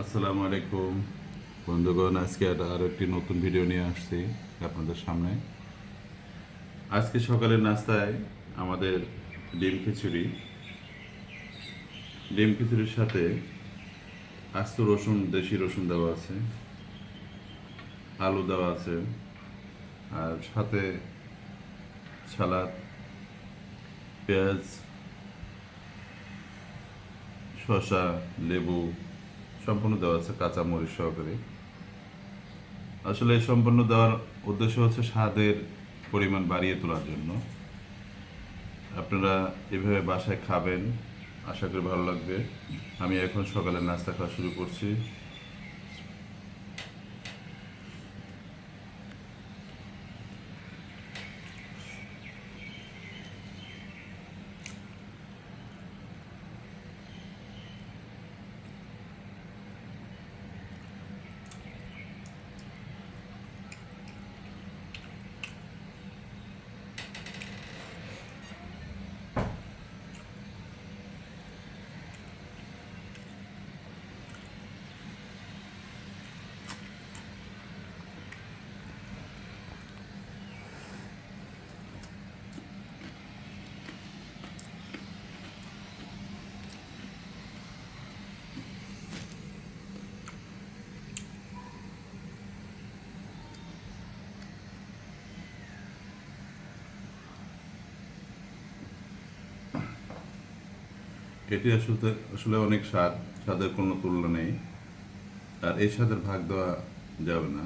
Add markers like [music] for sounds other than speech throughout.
আসসালামু আলাইকুম। বন্ধুগণ, আজকে আরও একটি নতুন ভিডিও নিয়ে আসছি আপনাদের সামনে। আজকে সকালের নাস্তায় আমাদের ডিম খিচুড়ি। ডিম খিচুড়ির সাথে আস্ত রসুন, দেশি রসুন দেওয়া আছে, আলু দেওয়া আছে, আর সাথে সালাদ, পেঁয়াজ, শসা, লেবু সম্পূর্ণ দেওয়া আছে, কাঁচা মরিচ সহকারে। আসলে সম্পূর্ণ দেওয়ার উদ্দেশ্য হচ্ছে স্বাদের পরিমাণ বাড়িয়ে তোলার জন্য। আপনারা এভাবে বাসায় খাবেন, আশা করি ভালো লাগবে। আমি এখন সকালে নাস্তা খাওয়া শুরু করছি। এটি আসলে আসলে অনেক স্বাদ, স্বাদের কোনো তুলনা নেই। আর এই স্বাদের ভাগ দেওয়া যাবে না।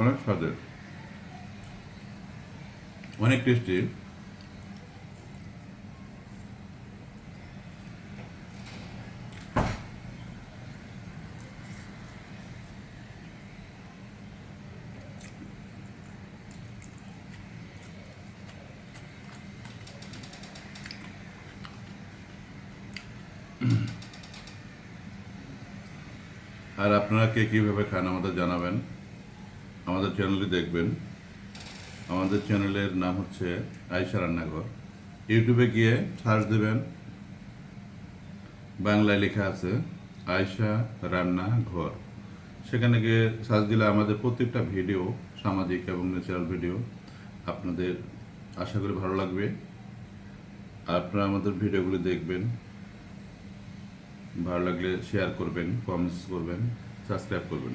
অনেক স্বাদের। অনেক টেস্টি আর আপনারা কে কীভাবে খান আমাদের জানাবেন। আমাদের চ্যানেলটি দেখবেন। আমাদের চ্যানেলের নাম হচ্ছে আয়সা রান্নাঘর। ইউটিউবে গিয়ে সার্চ দেবেন। বাংলায় লেখা আছে আয়সা রান্না ঘর সেখানে গিয়ে সার্চ দিলে আমাদের প্রত্যেকটা ভিডিও সামাজিক এবং ন্যাচারাল ভিডিও আপনাদের আশা করি ভালো লাগবে। আপনারা আমাদের ভিডিওগুলি দেখবেন। ভালো লাগলে শেয়ার করবেন কমেন্টস করবেন সাবস্ক্রাইব করবেন।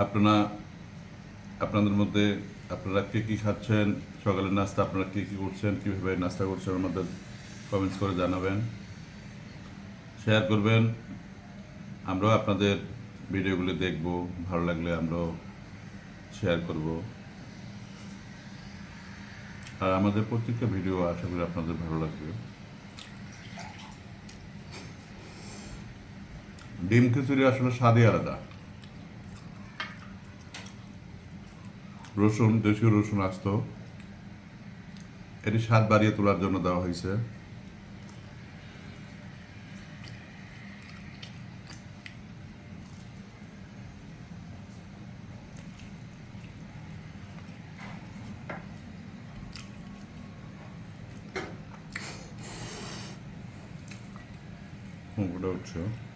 আপনারা, আপনাদের মধ্যে আপনারা কে কী খাচ্ছেন, সকালের নাস্তা আপনারা কী কী করছেন, কীভাবে নাস্তা করছেন আমাদের কমেন্টস করে জানাবেন। শেয়ার করবেন। আমরাও আপনাদের ভিডিওগুলি দেখব, ভালো লাগলে আমরাও শেয়ার করব। আর আমাদের প্রত্যেকটা ভিডিও আশা করি আপনাদের ভালো লাগবে। ডিম খিচুড়ি আসলে স্বাদই আলাদা। রসুন দেশীয় রসুন আসত এটি স্বাদ বাড়িয়ে তোলার জন্য দেওয়া হয়েছে Sure.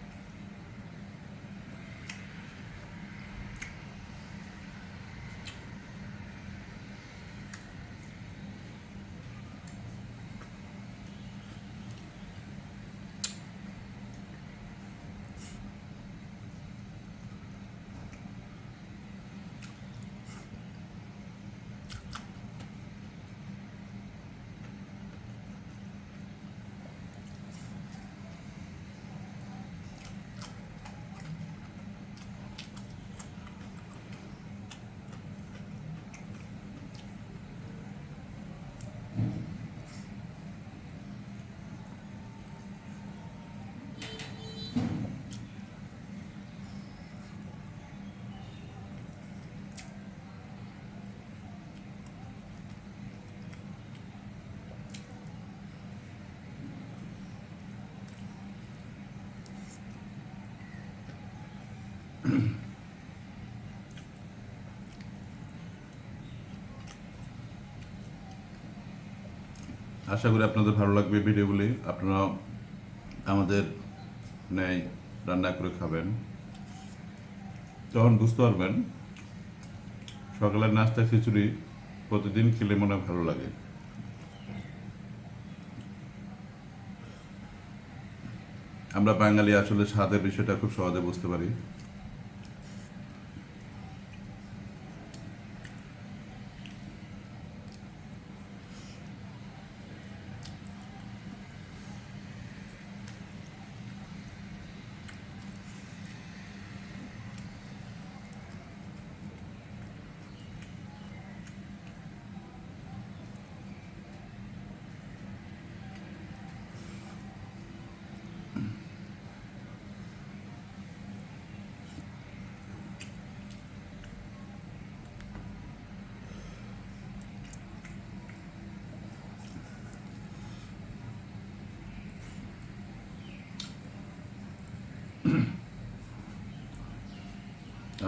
[clears throat] আশা করি আপনাদের ভালো লাগবে ভিডিওগুলি। আপনারা আমাদের ন্যায় রান্না করে খাবেন। তখন বুঝতে পারবেন, সকালের নাস্তা, খিচুড়ি প্রতিদিন খেলে মনে ভালো লাগে। আমরা বাঙালি আসলে স্বাদের বিষয়টা খুব সহজে বুঝতে পারি।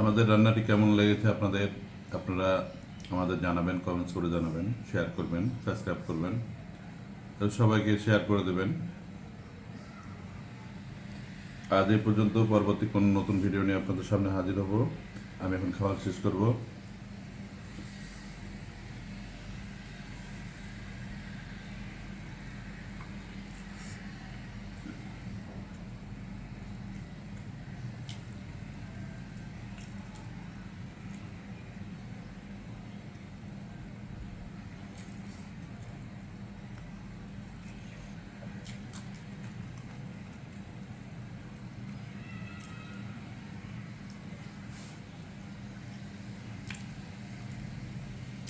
আমাদের রান্নাটি কেমন লেগেছে আপনাদের, আপনারা আমাদের জানাবেন কমেন্টস করে জানাবেন শেয়ার করবেন সাবস্ক্রাইব করবেন। সবাইকে শেয়ার করে দেবেন। আজ এই পর্যন্ত, পরবর্তী কোনো নতুন ভিডিও নিয়ে আপনাদের সামনে হাজির হব। আমি এখন খাওয়া শেষ করব।